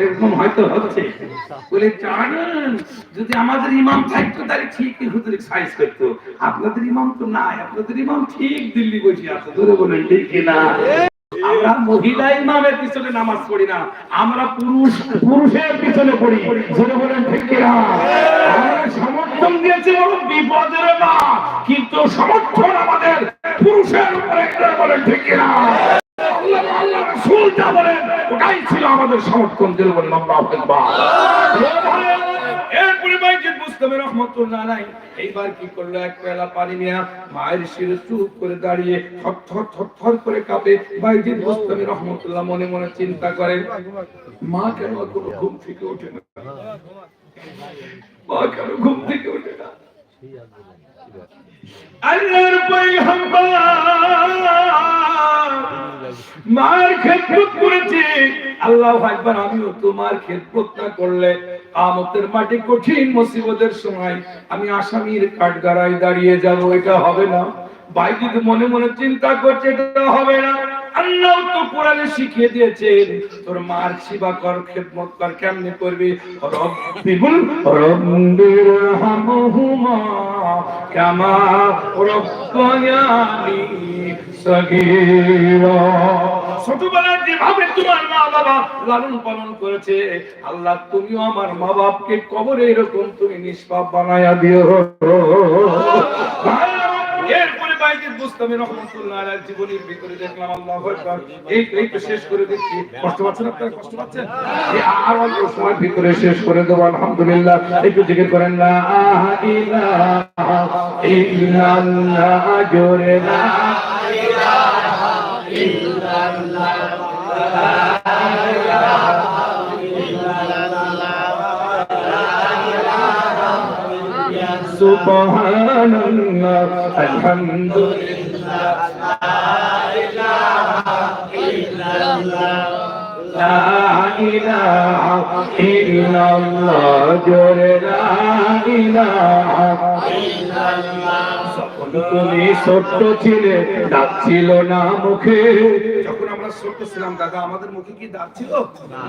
এরকম হয়তো হচ্ছে। বলে জানেন যদি আমাদের ইমাম থাকতো, তাহলে ঠিকই হুজুর সাইজ করতো। আপনাদের ইমাম তো নাই, আপনাদের ইমাম ঠিক দিল্লি বসে আছে, ধরে বলেন, ঠিক কিনা আমরা মহিলা ইমামের পিছনে নামাজ পড়ি না, আমরা পুরুষ, পুরুষের পিছনে পড়ি, ধরে বলেন, ঠিক সমর্থন দিয়েছি বড় বিপদের না কিন্তু সমর্থন আমাদের পুরুষের উপরে বলেন, ঠিক কিনা আল্লাহ আল্লাহ রাসূল যা বলেন ওটাই ছিল আমাদের সমর্থন দিল বলেন আল্লাহু মায়ের মার করেছে। আল্লাহ একবার আমিও তোমার খেদমত না করলে আমতের মাটি কঠিন মুসিবতের সময় আমি আসামির কাঠগাড়ায় দাঁড়িয়ে যাব, এটা হবে না। ভাই যদি মনে মনে চিন্তা করছে, এটা হবে না। শিখিয়ে দিয়েছেন, তোর মার সেবা কর, খেদমত কর, কেমনে করবি? ছোটবেলায় যেভাবে তোমার মা বাবা লালন পালন করেছে, আল্লাহ তুমিও আমার মা বাপকে কবরে এরকম তুমি নিষ্পাপ বানায়া দিও। এরপরে ভিতরে দেখলাম শেষ করে দিচ্ছি। কষ্ট পাচ্ছেন কষ্ট পাচ্ছেন? আর অল্প সময়ের ভিতরে শেষ করে দেব, আলহামদুলিল্লাহ। একটু জিকির করেন লা ইলাহা ইল্লাল্লাহ। ছোট্ট ছিলে দাঁত ছিল না মুখে। আমরা ছোট্ট দাদা আমাদের মুখে কি দাঁত ছিল?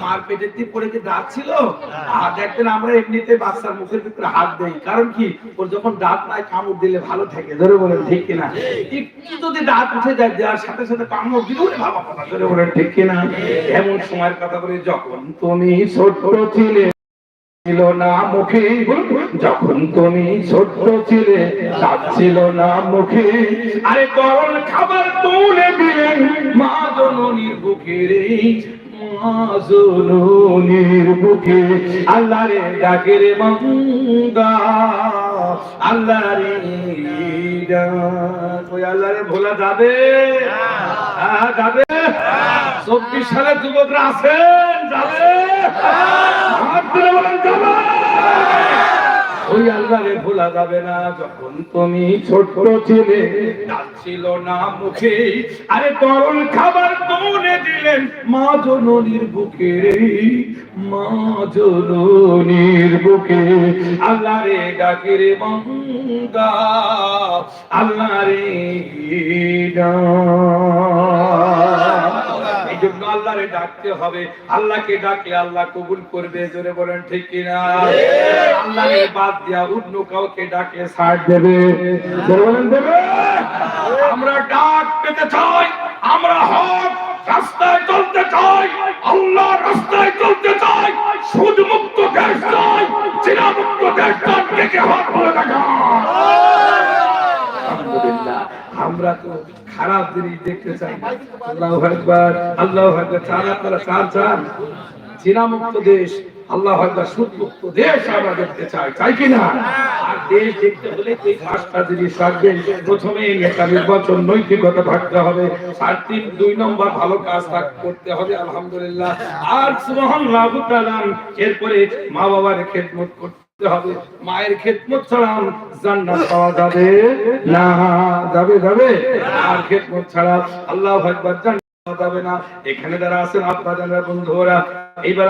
মার পেটের দিয়ে পড়ে কি দাঁত ছিল? আর দেখবেন আমরা এমনিতে বাচ্চার মুখের ভিতরে হাত দেই। কারণ কি? ওর যখন দাঁত নাই কামড় দিলে ভালো থাকে। ধরে বলেন ঠিক কিনা? একটু যদি দাঁত উঠে যায় দেওয়ার সাথে সাথে কামড় দিলে কথা ধরে বলেন ঠিক কিনা? এমন সময়ের কথা বলে যখন তুমি ছোট্ট ছিলে ছিল না মুখে যখন তুমি ছোট্ট ছিলে ছিল না মুখে। আরে গরল খাবার তুলে দিলেন মা জননীর বুকে রে মা জননীর বুকে। আল্লাহ রে ডাকে রে মঙ্গা আল্লাহ রে আল্লাহ রে ভোলা যাবে। হ্যাঁ, যাবে? চব্বিশ সালের যুবকরা আছেন যাবে? হাত যাবে? ওই আল্লাহরে ভোলা যাবে না, যখন তুমি ছোট ছিলে ছিল না মুখে। আরে তরল খাবার তুলে দিলেন মা জননীর বুকে। মা জননীর বুকে। আল্লাহ রে ডাকে রে মঙ্গা আল্লাহ রে ডাক। আল্লাহরে ডাকতে হবে। আল্লাহকে ডাকলে আল্লাহ কবুল করবে, জোরে বলেন ঠিক কিনা? আল্লাহকে বাদ দিয়া অন্য কাউকে ডাকলে ছাড় দেবে। জোরে বলেন দেবে। আমরা ডাক পেতে চাই, আমরা হক রাস্তায় চলতে চাই, আল্লাহ রাস্তায় চলতে চাই সুদ মুক্ত দেশ চাই চিনা মুক্ত দেশ চাই, কে হাত বলে দেখা আমরা তো খারাপ জিনিস দেখতে চাই আল্লাহ একবার আল্লাহ একবার চান আপনারা চান চান চীনা মুক্ত দেশ, আল্লাহ দেশ আমরা দেখতে চাই। চাই আর দেশ দেখতে হলে প্রথমে নেতা নির্বাচন নৈতিকতা থাকতে হবে। আর তিন, দুই নম্বর ভালো কাজ করতে হবে, আলহামদুলিল্লাহ। আর সুবহান রাবু তালাম এরপরে মা বাবার খেদমত করতে হবে। মায়ের খেদমত ছাড়া জান্নাত পাওয়া যাবে না। যাবে যাবে। আর খেদমত ছাড়া আল্লাহ একবার যাবে না। এখানে যারা আছেন বন্ধুরা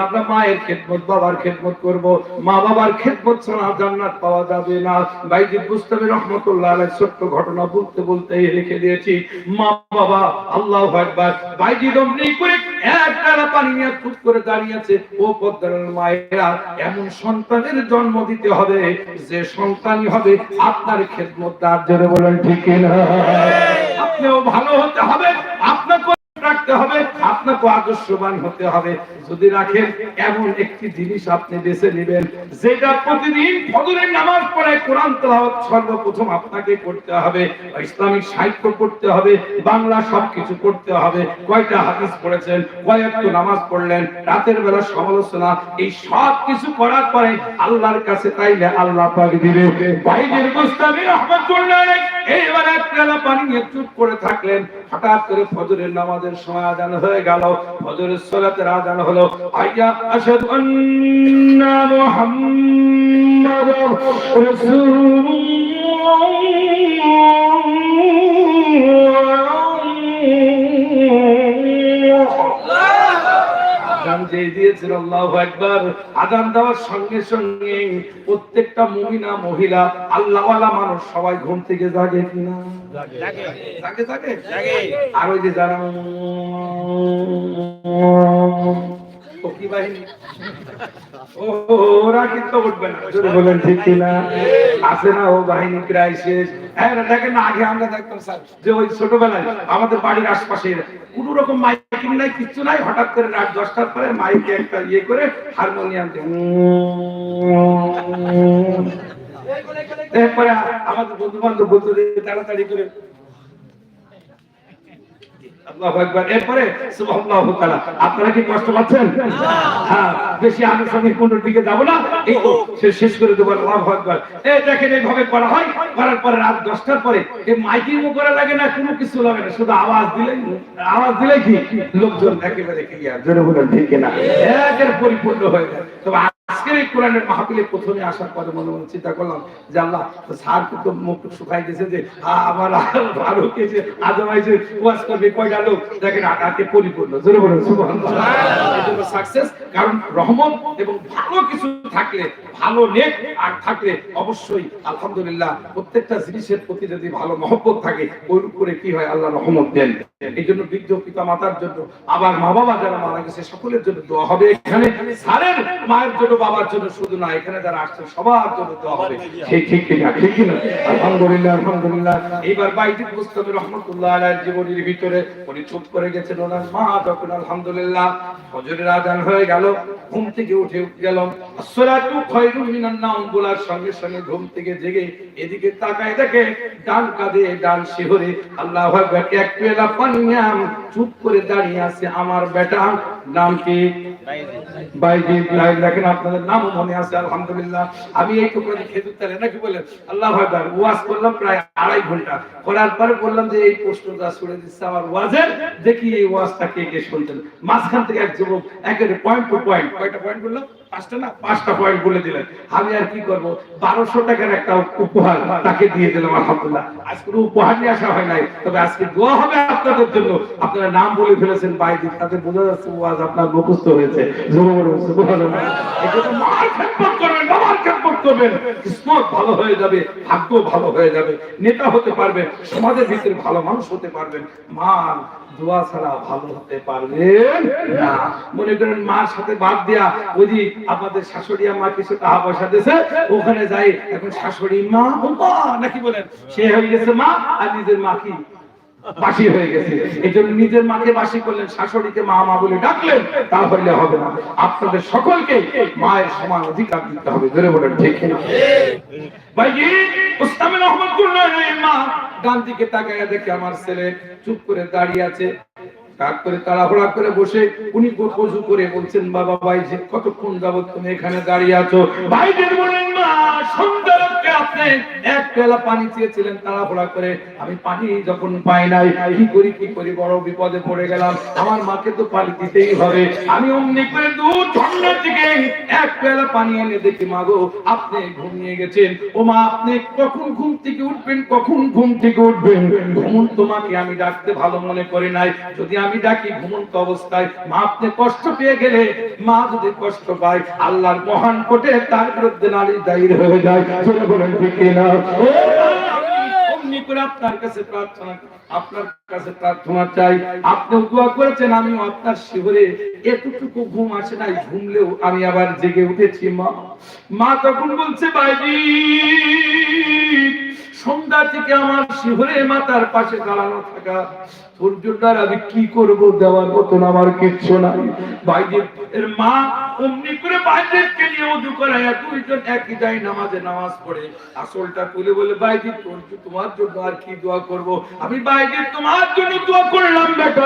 আমরা মায়ের খেদমত, বাবার খেদমত করব। মা বাবার খেদমত ছাড়া জান্নাত পাওয়া যাবে না। বাইজি রহমতুল্লাহ আলাইহি ছোট্ট ঘটনা বলতে বলতে দিয়েছি। মা বাবা, আল্লাহু আকবার। বাইজি দমনি করে পানি নিয়ে করে দাঁড়িয়েছে। ও পদ্মার মায়েরা, এমন সন্তানের জন্ম দিতে হবে, যে সন্তানই হবে আপনার খেদমত, তার জন্য বলেন ঠিক না আপনিও ভালো হতে হবে রাখতে হবে, আপনাকে আদর্শবান হতে হবে। যদি রাখেন, এমন একটি জিনিস আপনি বেছে নেবেন, যেটা প্রতিদিন ফজরের নামাজ পড়ে কোরআন তেলাওয়াত সর্বপ্রথম আপনাকে করতে হবে। ইসলামিক সাহিত্য পড়তে হবে, বাংলা সবকিছু করতে হবে। কয়টা হাদিস পড়েছেন, কয়েকটা নামাজ পড়লেন, রাতের বেলা সমালোচনা, এই সব কিছু করার পরে আল্লাহর কাছে তাইলে আল্লাহ পাক দিবে। বাইরের মুস্তামি রহমাতুল্লাহ এইবার এক পেয়ালা পানি চুপ করে থাকলেন হঠাৎ করে ফজরের নামাজের সময় আজান হয়ে গেল। ফজরের সালাতের আজান হলো, আইয়া আশহাদু আন্না মুহাম্মাদুর রাসূলুল্লাহ। যে দিয়েছেন আল্লাহু আকবার। আজান দেওয়ার সঙ্গে সঙ্গে প্রত্যেকটা মুমিনা মহিলা আল্লাহওয়ালা মানুষ সবাই ঘুম থেকে জাগে কিনা? জাগে? জাগে। আর ওই যে যারা ফকি বাহিনী। ওরা কিন্তু উঠবে না। বলেন, ঠিক কিনা? আছে না ও বাহিনী হ্যাঁ দেখেন না আগে আমরা দেখতাম, স্যার, যে ওই ছোটবেলায় আমাদের বাড়ির আশপাশে কোন রকম মাইকিং নাই, কিচ্ছু নাই। হঠাৎ করে রাত দশটার পরে মাইকে একটা ইয়ে করে হারমোনিয়াম দিয়ে। এরপরে আমাদের বন্ধু বান্ধব যে তাড়াতাড়ি করে এরপরে আপনারা কি কষ্ট পাচ্ছেন? হ্যাঁ বেশি আনুষঙ্গিক কোনোর দিকে যাব না। এই তো শেষ করে দেবো আল্লাহু আকবার। এই দেখেন এইভাবে করা হয় করার পরে রাত 10টার পরে এই মাইকিং করা লাগে না কোনো কিছু লাগে না শুধু আওয়াজ দিলে আওয়াজ দিলে কি? লোকজন একেবারে ক্লিয়ার জোরে ঠিক না একের পরিপূর্ণ হয়ে যায়। তবে আজকের এই কোরআনের মাহফিলে প্রথমে আসার পরে মনে মনে চিন্তা করলাম যে আল্লাহ স্যার তো মুখ শুকাই যে আমার আরও কে যে আজম আইছে ওয়াজ করবে কয়টা লোক? দেখেন পরিপূর্ণ। জোরে বলুন সুবহানাল্লাহ। সাকসেস কারণ রহমত এবং ভালো কিছু থাকলে ভালো নেক আর থাকলে অবশ্যই আলহামদুলিল্লাহ প্রত্যেকটা জিনিসের প্রতি যদি ভালো মহব্বত থাকে ওর উপরে কি হয়? আল্লাহ রহমত দেন। এই জন্য বৃদ্ধ পিতা মাতার জন্য, আবার মা বাবা যারা মারা গেছে, সকলের জন্য দোয়া হবে। এখানে মায়ের জন্য, বাবার জন্য শুধু না, এখানে যারা আসছে সবার জন্য দোয়া হবে। ঠিক ঠিক কিনা ঠিক কিনা? আলহামদুলিল্লাহ আলহামদুলিল্লাহ। এইবার বাইজিদ রহমতুল্লাহ ভিতরে উনি চুপ করে গেছেন, ওনার মা আলহামদুলিল্লাহ ফজরের আজান হয়ে গেল, ঘুম থেকে উঠে মিনান বলার সঙ্গে সঙ্গে ঘুম থেকে জেগে এদিকে তাকায় দেখে, ডান কাঁধে, ডান শিহরে, আল্লাহু এক চুপ করে দাঁড়িয়ে আছে আমার বেটা। নাম কি? দেখেন আপনাদের নামও মনে আছে আলহামদুলিল্লাহ। আমি এই খেজুর তালে নাকি বলেন? আল্লাহ ওয়াজ করলাম প্রায় আড়াই ঘণ্টা। করার পরে বললাম যে এই প্রশ্নটা শুনে দিচ্ছে আমার ওয়াজের দেখি এই ওয়াজটা কে কে শুনছেন। মাঝখান থেকে এক যুবক একেবারে পয়েন্ট টু পয়েন্ট কয়টা পয়েন্ট বললাম পাঁচটা না? পাঁচটা পয়েন্ট বলে দিলেন। আমি আর কি করব? বারোশো টাকার একটা উপহার তাকে দিয়ে দিলাম আলহামদুলিল্লাহ। আজ কোনো উপহার নিয়ে আসা হয় নাই। তবে আজকে দোয়া হবে আপনাদের জন্য। আপনারা নাম বলে ফেলেছেন বাইরে তাতে বোঝা যাচ্ছে ওয়াজ আপনার মুখস্থ হয়েছে। আপনাদের শাশুড়ি মা কিছু টাকা পয়সা দিয়েছে, ওখানে যাই, এখন শাশুড়ি মা নাকি বলেন? সে হয়ে গেছে মা, আর নিজের মা কি? বাসি হয়ে গেছে। এই জন্য নিজের মাকে বাসি করলেন, শাশুড়িকে মা মা বলে ডাকলেন, তা হইলে হবে না। আপনাদের সকলকে মায়ের সমান অধিকার দিতে হবে, ধরে বলেন, ঠিক? ভাইজি উস্তামে রহমতুল্লাহ মা। ডান তাকায় দেখে আমার ছেলে চুপ করে দাঁড়িয়ে আছে। কাক করে তাড়াহুড়া করে বসে উনি গোপজু করে বলছেন, বাবা ভাই, যে কতক্ষণ তুমি এখানে দাঁড়িয়ে আছো? মা আপনি আমি পানি যখন পাই নাই, কি করি কি করি, বড় বিপদে পড়ে গেলাম। আমার মাকে তো পানি দিতেই হবে। আমি অমনি করে এক পেলা পানি এনে দেখি আপনি ঘুমিয়ে গেছেন। ও মা, আপনি কখন ঘুম থেকে উঠবেন, কখন ঘুম থেকে উঠবেন? তোমাকে আমি ডাকতে ভালো মনে করি নাই। যদি আমি আমি ডাকি ঘুমন্ত অবস্থায়। মা, আপনি কষ্ট পেয়ে গেলে মা যদি কষ্ট পায়, আল্লাহর মহান কোটে তার বিরুদ্ধে নারী দায়ী হয়ে যায়। বলেন না ঘুম আসে ঘুমলেও আমি আবার জেগে উঠেছি, মা। মা তখন বলছে বাইজি সন্ধ্যা থেকে আমার শিহরে মাতার পাশে দাঁড়ানো থাকা আমি কি করব দেওয়ার মতন আমার কিচ্ছু নাই। বাইরে এর মা অমনি করে নিয়ে দুইজন একই যাই নামাজে নামাজ পড়ে। আসলটা তুলে বলে বাইরে তোর তোমার জন্য আর কি দোয়া করব? আমি বাইরে তোমার জন্য দোয়া করলাম, বেটা।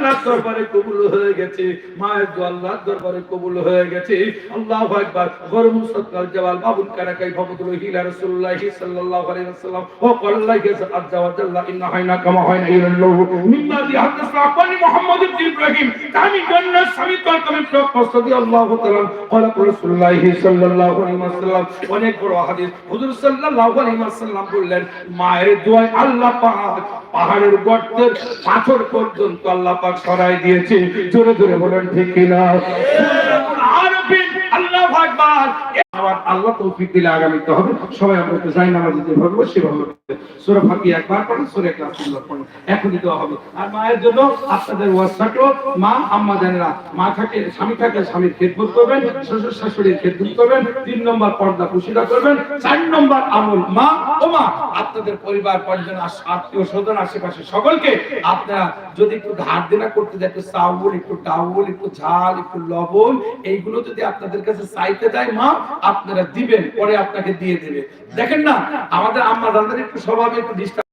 আল্লাহর দরবারে কবুল হয়ে গেছে, মায়ের দোয়া আল্লাহর দরবারে কবুল হয়ে গেছে। আল্লাহু আকবার জওয়াল বাবুল কারাকাই ভবতুল হিলা রাসূলুল্লাহি সাল্লাল্লাহু আলাইহি ওয়াসাল্লাম। ও কল্লাই গেছে ইন্না হাইনা কামা মিম্মা দি মুহাম্মদ ইব্রাহিম। দি আল্লাহু তাআলা কলা রাসূলুল্লাহি সাল্লাল্লাহু আলাইহি ওয়াসাল্লাম। অনেক বড় হাদিস। হুজুর সাল্লাল্লাহু আলাইহি ওয়াসাল্লাম বললেন, মায়ের দোয়ায় আল্লাহ পাক পাহাড়ের গর্তের পাথর পর্যন্ত আল্লাহ পাক সরাই দিয়েছে। জোরে জোরে বলেন ঠিক কিনা? আরবিন আল্লাহু আকবার। আবার আল্লাহ তৌফিক দিলে আগামীতে হবে সবাই আমরা একটু যাই নামাজ দিতে পারব সেভাবে সূরা ফাতিহা একবার পড়েন সূরা তিনবার পড়েন এখনই দেওয়া হবে। আর মায়ের জন্য আপনাদের ওয়াজ থাকল, মা, আম্মা, জানেরা, মা থাকে, স্বামী থাকলে স্বামীর খেদমত করবেন, শ্বশুর শাশুড়ির খেদমত করবেন, তিন নম্বর পর্দা পুশিদা করবেন, চার নম্বর আমল মা ও মা। আপনাদের পরিবার, পরিজন আত্মীয় স্বজন আশেপাশে সকলকে আপনারা যদি একটু ধার দেনা করতে দেয় একটু চাউল, একটু ডাউল একটু ঝাল, একটু লবণ, এইগুলো যদি আপনাদের কাছে চাইতে যায় মা আপনারা দিবেন, পরে আপনাকে দিয়ে দেবে। দেখেন না, আমাদের আম্মা জানদের একটু স্বভাবে একটু ডিস্টার্ব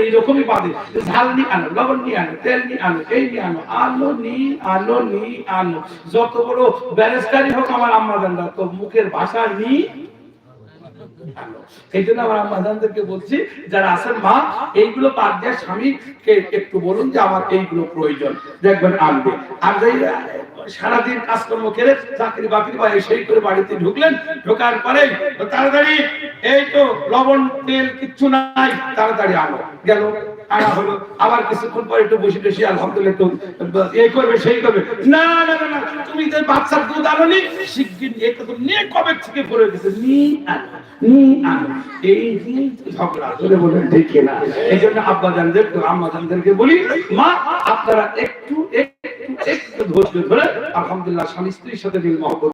এইরকমই লবণ তেল নি আলো নি আলো নি যত বড় ব্যারিস্টারই হোক আমার আম্মা জানরা তো মুখের ভাষা নি এই জন্য আমার আম্মাদানদেরকে বলছি, যারা আছেন মা, এইগুলো বাদ দিয়ে স্বামীকে একটু বলুন যে আমার এইগুলো প্রয়োজন। দেখবেন আনবে। আর যাই সারাদিন কাজকর্ম করে চাকরি বাকরি বা সেই করে বাড়িতে ঢুকলেন, ঢোকার পরে তাড়াতাড়ি, এই তো লবণ, তেল কিচ্ছু নাই, তাড়াতাড়ি আনো গেল, আনা আবার কিছুক্ষণ পরে একটু বসে বসে আলহামদুলিল্লাহ করবে, সেই করবে। না না না নিয়ে নিয়ে তো ঝগড়া, ধরে বলেন ঠিক না এই জন্য আব্বা জানদের আম্মা জানদেরকে বলি, মা, আপনারা একটু একটু আলহামদুলিল্লাহ স্বামী স্ত্রীর সাথে মিল মহব্বত